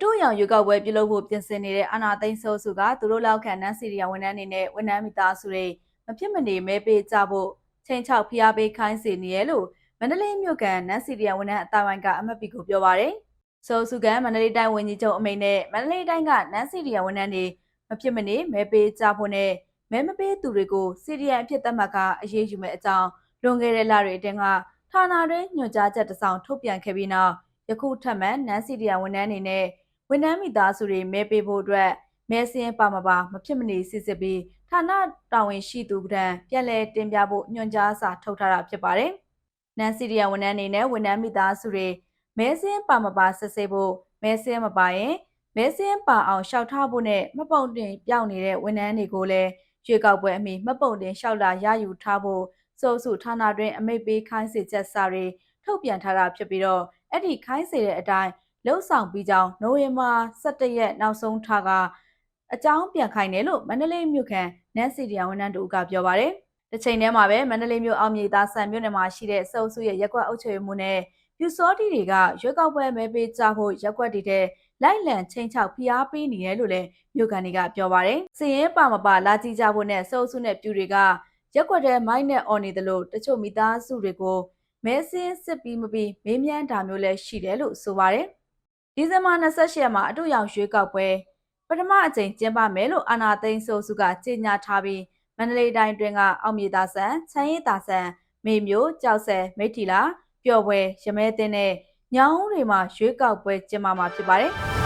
တူရောင်ရွေးကောက်ပွဲပြုလုပ်ဖို့ပြင်ဆင်နေတဲ့အာနာသိန်းစိုးစုကသူတို့လောက်ခံနန်းစီရီယာဝန်ထမ်းတွေနဲ့ဝန်ထမ်းမိသားစုတွေမဖြစ်မနေမဲပေးကြဖို့ချိန်ချောက်ဖိအားပေးခိုင်းစေနေရလို့မန္တလေးမြို့ကန်နန်းစီရီယာဝန်ထမ်းအတိုင်းဝိုင်းကအမတ်ပီကိုပြောပါရယ်စိုးစုကမန္တလေးတိုင်းဝန်ကြီးချုပ်အမိန့်နဲ့မန္တလေးတိုင်းကနန်းစီရီယာဝန်ထမ်းတွေမဖြစ်မနေမဲပေးကြဖို့နဲ့မဲမပေးသူတွေကိုစီရီယံအဖြစ်သတ်မှတ်ကအရေးယူမဲ့အကြောင်းလွန်ခဲ့တဲ့လတွေအတွင်းကဌာနတွင်းညွှန်ကြားချက်တစ်စောင်ထုတ်ပြန်ခဲ့ပြီးနောက်ယခုထပ်မံနန်းစီရီယာဝန်ထမ်းတွေနဲ့ ဝန်ထမ်းမိသားစုတွေမဲပေးဖို့အတွက်မဲစင်းပါမပါမဖြစ်မနေစစ်စစ်ပြီးဌာနတာဝန်ရှိသူကတန်းပြန်လည်တင်ပြဖို့ညွှန်ကြားစာထုတ်ထားတာဖြစ်ပါတယ်။နန်းစီရီယာဝန်ထမ်းတွေနဲ့ဝန်ထမ်းမိသားစုတွေမဲစင်းပါမပါစစ်ဆေးဖို့မဲစင်းမပါရင်မဲစင်းပါအောင်ရှောက်ထားဖို့နဲ့မပုံတင်ပြောင်းနေတဲ့ဝန်ထမ်းတွေကိုလည်းရွေးကောက်ပွဲအမိမပုံတင်လျှောက်လာရယူထားဖို့စိုးစုဌာနတွင်အမိတ်ပေးခိုင်းစေချက်စာတွေထုတ်ပြန်ထားတာဖြစ်ပြီးတော့အဲ့ဒီခိုင်းစေတဲ့အတိုင်း လှုပ်ဆောင်ပြီးကြောင်းနိုဝင်ဘာ17ရက်နောက်ဆုံးထားကအကြောင်းပြန်ခိုင်းတယ်လို့မန္တလေးမြို့ခံနန်းစီဒီယာဝန်ထမ်းတို့ကပြောပါတယ်။တစ်ချိန်တည်းမှာပဲမန္တလေးမြို့အောင်မြေသားဆန်မြို့နယ်မှာရှိတဲ့စုပ်စုရဲ့ရက်ကွက်အုပ်ချုပ်ရေးမှုနဲ့ပြူစောတီတွေကရွက်ကောက်ပွဲမဲပေးကြဖို့ရက်ကွက်တွေတဲ့လိုက်လံချင်းချောက်ဖိအားပေးနေတယ်လို့လည်းမြို့ကန်တွေကပြောပါတယ်။စည်ရင်ပါမပါလာကြည့်ကြဖို့နဲ့စုပ်စုနဲ့ပြူတွေကရက်ကွက်တဲ့မိုင်းနဲ့អော်နေတယ်လို့တချို့မိသားစုတွေကိုမဲစင်းစစ်ပြီးမပြီးမေးမြန်းတာမျိုးလည်းရှိတယ်လို့ဆိုပါတယ်။ ဒီဇင်ဘာ28ရက်မှာအတူရောင်ရွေးကောက်ပွဲပထမအကြိမ်ကျင်းပမယ်လို့အာနာသိန်းစိုးစုကကြေညာထားပြီးမန္တလေးတိုင်းတွင်ကအောင်မြေသာဆန်၊ချမ်းရည်သာဆန်၊မေမျိုးကြောက်ဆယ်မိထီလာပျော်ပွဲရမဲတင်းနဲ့ညောင်းတွေမှာရွေးကောက်ပွဲကျင်းပမှာဖြစ်ပါတယ်။